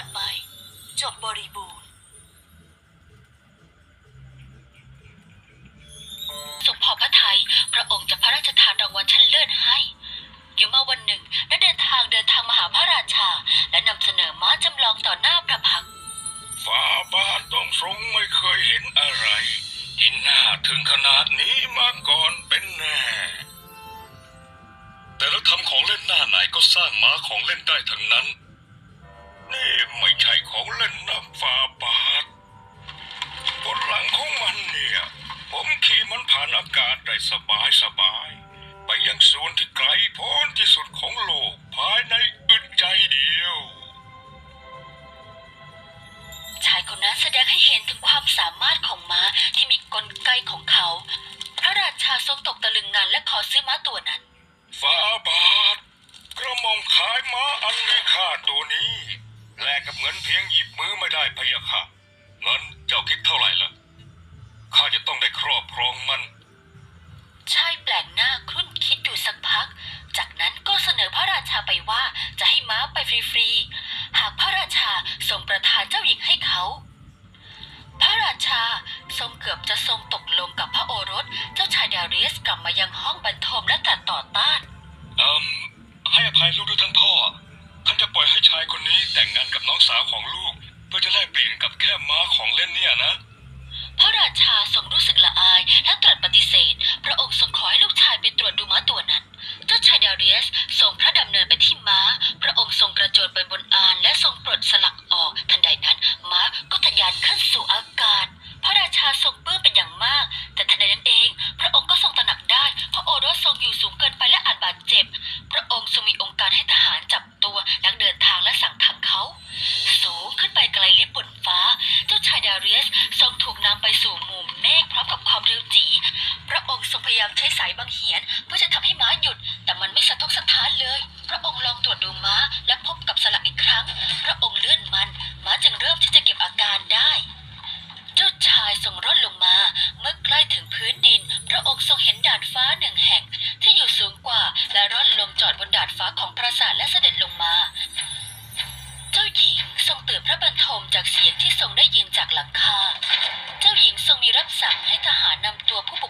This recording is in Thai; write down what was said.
อนไป จบบริบูรณ์สมงพอพระไทยพระองค์จะพระราชทานรางวัลชั้นเลิศให้ อยู่มาวันหนึ่งได้เดินทางเดินทางมาหาพระราชา และนำเสนอม้าจำลองต่อหน้าพระพักฟ้าบาทต้องทรงไม่เคยเห็นอะไร ที่น่าถึงขนาดนี้มาก่อนเป็นแน่แต่ละทำของเล่นหน้าไหนก็สร้างม้าของเล่นได้ทั้งนั้น นี่ไม่ใช่ของเล่นนะฟาบาทบนหลังของมันเนี่ย ผมขี่มันผ่านอากาศได้สบายสบายๆไปยังส่วนที่ไกลโพ้นที่สุดของโลก ภายในอึดใจเดียว ชายคนนั้นแสดงให้เห็นถึงความสามารถของม้าที่มีกลไกของเขา พระราชาทรงตกตะลึงงานและขอซื้อม้าตัวนั้นฟาบาท กระหม่อมขายม้าอันมีค่าตัวนี้แล กับเงินเพียงหยิบมือไม่ได้พะยะค่ะเงินเจ้าคิดเท่าไหร่ล่ะ ข้าจะต้องได้ครอบครองมัน ชายแปลกหน้าครุ่นคิดอยู่สักพัก จากนั้นก็เสนอพระราชาไปว่าจะให้ม้าไปฟรีๆ หากพระราชาทรงประทานเจ้าหญิงให้เขา พระราชาทรงเกือบจะทรงตกลงกับพระโอรส เจ้าชายดารีสกลับมายังห้องบรรทมและตรัสต่อ องสาวของลูกเพื่อจะแลกเปลี่ยนกับแค่ม้าของเล่นเนี่ยนะพระราชาทรงรู้สึกละอายและตรัสปฏิเสธ พระองค์ทรงขอให้ลูกชายไปตรวจดูม้าตัวนั้น เจ้าชายดาเรียสทรงพระดำเนินไปที่ม้า พระองค์ทรงกระโจนไปบนอาน และทรงปลดสลักออก ทันใดนั้น ม้าก็ทะยานขึ้นสู่อากาศ พระราชาทรงปลื้มเป็นอย่างมาก แต่ทันใดนั้นเอง พระองค์ก็ทรงตระหนักได้ พระโอรสทรงอยู่สูงเกินไปและอาจบาดเจ็บ พระองค์ทรงมีองค์ ทรงเห็นดาดฟ้าหนึ่งแห่ง ที่อยู่สูงกว่า และร่อนลงจอดบนดาดฟ้าของปราสาทและเสด็จลงมา เจ้าหญิงทรงตื่นพระบรรทมจากเสียงที่ทรงได้ยินจากหลังคา เจ้าหญิงทรงมีรับสั่งให้ทหารนำตัวผู้บุก